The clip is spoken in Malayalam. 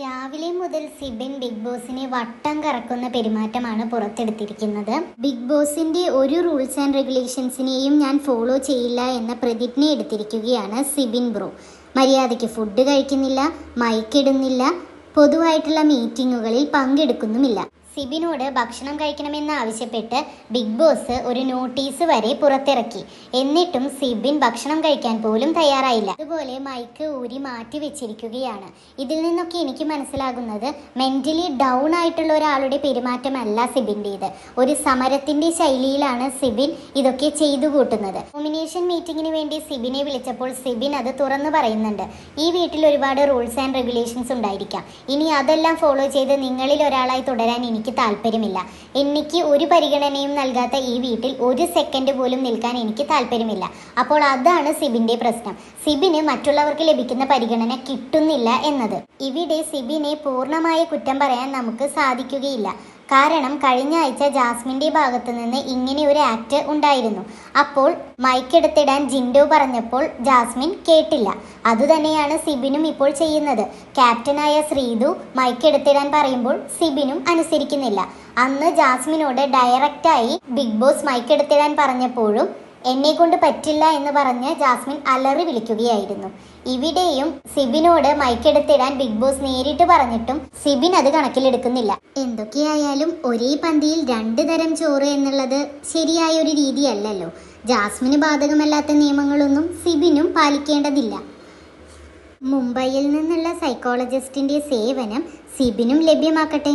രാവിലെ മുതൽ സിബിൻ ബിഗ് ബോസിനെ വട്ടം കറക്കുന്ന പെരുമാറ്റമാണ് പുറത്തെടുത്തിരിക്കുന്നത്. ബിഗ് ബോസിന്റെ ഒരു റൂൾസ് ആൻഡ് റെഗുലേഷൻസിനെയും ഞാൻ ഫോളോ ചെയ്യില്ല എന്ന പ്രതിജ്ഞ എടുത്തിരിക്കുകയാണ് സിബിൻ ബ്രോ. മര്യാദയ്ക്ക് ഫുഡ് കഴിക്കുന്നില്ല മയക്കിടുന്നില്ല പൊതുവായിട്ടുള്ള മീറ്റിങ്ങുകളിൽ പങ്കെടുക്കുന്നുമില്ല. സിബിനോട് ഭക്ഷണം കഴിക്കണമെന്ന് ആവശ്യപ്പെട്ട് ബിഗ് ബോസ് ഒരു നോട്ടീസ് വരെ പുറത്തിറക്കി. എന്നിട്ടും സിബിൻ ഭക്ഷണം കഴിക്കാൻ പോലും തയ്യാറായില്ല. അതുപോലെ മൈക്ക് ഊരി മാറ്റി വെച്ചിരിക്കുകയാണ്. ഇതിൽ നിന്നൊക്കെ എനിക്ക് മനസ്സിലാകുന്നത് മെന്റലി ഡൗൺ ആയിട്ടുള്ള ഒരാളുടെ പെരുമാറ്റമല്ല സിബിന്റേത് ഒരു സമരത്തിന്റെ ശൈലിയിലാണ് സിബിൻ ഇതൊക്കെ ചെയ്തു കൂട്ടുന്നത്. നോമിനേഷൻ മീറ്റിംഗിന് വേണ്ടി സിബിനെ വിളിച്ചപ്പോൾ സിബിൻ അത് തുറന്നു പറയുന്നുണ്ട്. ഈ വീട്ടിൽ ഒരുപാട് റൂൾസ് ആൻഡ് റെഗുലേഷൻസ് ഉണ്ടായിരിക്കാം. ഇനി അതെല്ലാം ഫോളോ ചെയ്ത് നിങ്ങളിൽ ഒരാളായി തുടരാൻ എനിക്ക് താല്പര്യമില്ല. എനിക്ക് ഒരു പരിഗണനയും നൽകാത്ത ഈ വീട്ടിൽ ഒരു സെക്കൻഡ് പോലും നിൽക്കാൻ എനിക്ക് താല്പര്യമില്ല. അപ്പോൾ അതാണ് സിബിന്റെ പ്രശ്നം. സിബിന് മറ്റുള്ളവർക്ക് ലഭിക്കുന്ന പരിഗണന കിട്ടുന്നില്ല എന്നത്. ഇവിടെ സിബിനെ പൂർണമായ കുറ്റം പറയാൻ നമുക്ക് സാധിക്കുകയില്ല. കാരണം കഴിഞ്ഞ ആഴ്ച ജാസ്മിന്റെ ഭാഗത്തു നിന്ന് ഇങ്ങനെ ഒരു ആക്ട് ഉണ്ടായിരുന്നു. അപ്പോൾ മൈക്കെടുത്തിടാൻ ജിൻഡോ പറഞ്ഞപ്പോൾ ജാസ്മിൻ കേട്ടില്ല. അതുതന്നെയാണ് സിബിനും ഇപ്പോൾ ചെയ്യുന്നത്. ക്യാപ്റ്റനായ ശ്രീതു മൈക്കെടുത്തിടാൻ പറയുമ്പോൾ സിബിനും അനുസരിക്കുന്നില്ല. അന്ന് ജാസ്മിനോട് ഡയറക്റ്റായി ബിഗ് ബോസ് മൈക്കെടുത്തിടാൻ പറഞ്ഞപ്പോഴും എന്നെ കൊണ്ട് പറ്റില്ല എന്ന് പറഞ്ഞ് ജാസ്മിൻ അലറി വിളിക്കുകയായിരുന്നു. ഇവിടെയും സിബിനോട് മൈക്കെടുത്തിടാൻ ബിഗ് ബോസ് നേരിട്ട് പറഞ്ഞിട്ടും സിബിൻ അത് കണക്കിലെടുക്കുന്നില്ല. എന്തൊക്കെയായാലും ഒരേ പന്തിയിൽ രണ്ട് തരം ചോറ് എന്നുള്ളത് ശരിയായ ഒരു രീതിയല്ലല്ലോ. ജാസ്മിന് ബാധകമല്ലാത്ത നിയമങ്ങളൊന്നും സിബിനും പാലിക്കേണ്ടതില്ല. മുംബൈയിൽ നിന്നുള്ള സൈക്കോളജിസ്റ്റിന്റെ സേവനം സിബിനും ലഭ്യമാക്കട്ടെ.